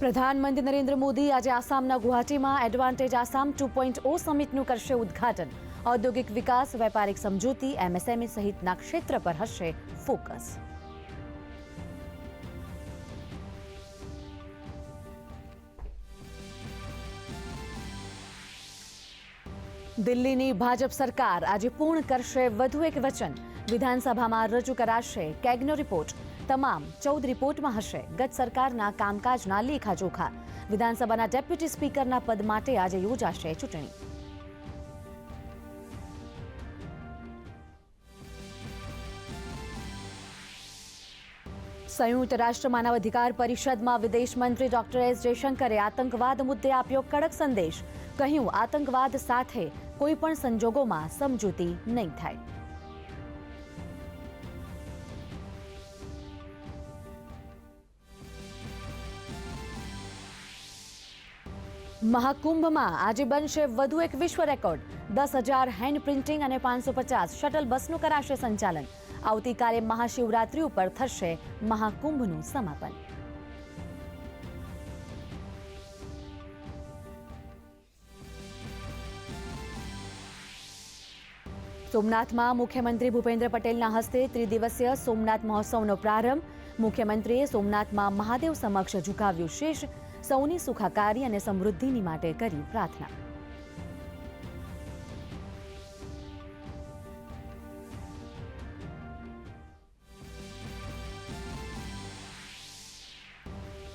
પ્રધાનમંત્રી નરેન્દ્ર મોદી આજે આસામના ગુવાહાટીમાં advantage Assam two point O સમિટનું કરશે ઉદ્ઘાટન. ઔદ્યોગિક વિકાસ, વેપારિક સમજૂતી એમએસએમઈ સહિતના ક્ષેત્ર પર હશે ફોકસ. દિલ્હીની ભાજપ સરકાર આજે પૂર્ણ કરશે વધુ એક વચન. વિધાનસભામાં રજૂ કરાશે કેગનો રિપોર્ટ. તમામ ચૌદ રિપોર્ટમાં હશે. ગત સરકારના કામકાજના લેખાજોખા. વિધાનસભાના ડેપ્યુટી સ્પીકરના પદ માટે આજે યોજાશે ચૂંટણી. સંયુક્ત રાષ્ટ્ર માનવ અધિકાર પરિષદમાં વિદેશ મંત્રી ડોક્ટર એસ જયશંકરે આતંકવાદ મુદ્દે આપ્યો કડક સંદેશ. કહ્યું, આતંકવાદ સાથે કોઈપણ સંજોગોમાં સમજૂતી નહીં થાય. મહાકુંભમાં આજે બનશે વધુ એક વિશ્વ રેકોર્ડ. દસ હજાર હેન્ડ પ્રિન્ટિંગ અને પાંચસો પચાસ શટલ બસનું કરાશે સંચાલન. આવતીકાલે મહાશિવરાત્રી ઉપર થશે મહાકુંભનું સમાપન. સોમનાથમાં મુખ્યમંત્રી ભૂપેન્દ્ર પટેલના હસ્તે ત્રિદિવસીય સોમનાથ મહોત્સવનો પ્રારંભ. મુખ્યમંત્રીએ સોમનાથમાં મહાદેવ સમક્ષ ઝુકાવ્યું શીશ. સૌની સુખાકારી અને સમૃદ્ધિની માટે કરી પ્રાર્થના.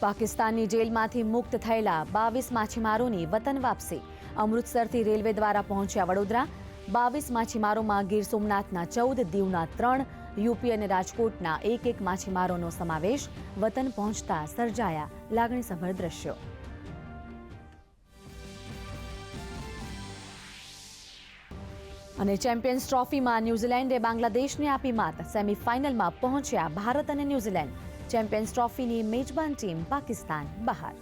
પાકિસ્તાનની જેલમાંથી મુક્ત થયેલા બાવીસ માછીમારોની વતન વાપસી. અમૃતસરથી રેલવે દ્વારા પહોંચ્યા વડોદરા. બાવીસ માછીમારોમાં ગીર સોમનાથના ચૌદ, દીવના ત્રણ યુપી અને રાજકોટના એક એક માછીમારોનો સમાવેશ વતન પહોંચતા સર્જાયા લાગણીસભર દ્રશ્યો. અને ચેમ્પિયન્સ ટ્રોફીમાં ન્યૂઝીલેન્ડે બાંગ્લાદેશને આપી માત. સેમીફાઇનલમાં પહોંચ્યા ભારત અને ન્યૂઝીલેન્ડ. ચેમ્પિયન્સ ટ્રોફીની મેજબાન ટીમ પાકિસ્તાન બહાર.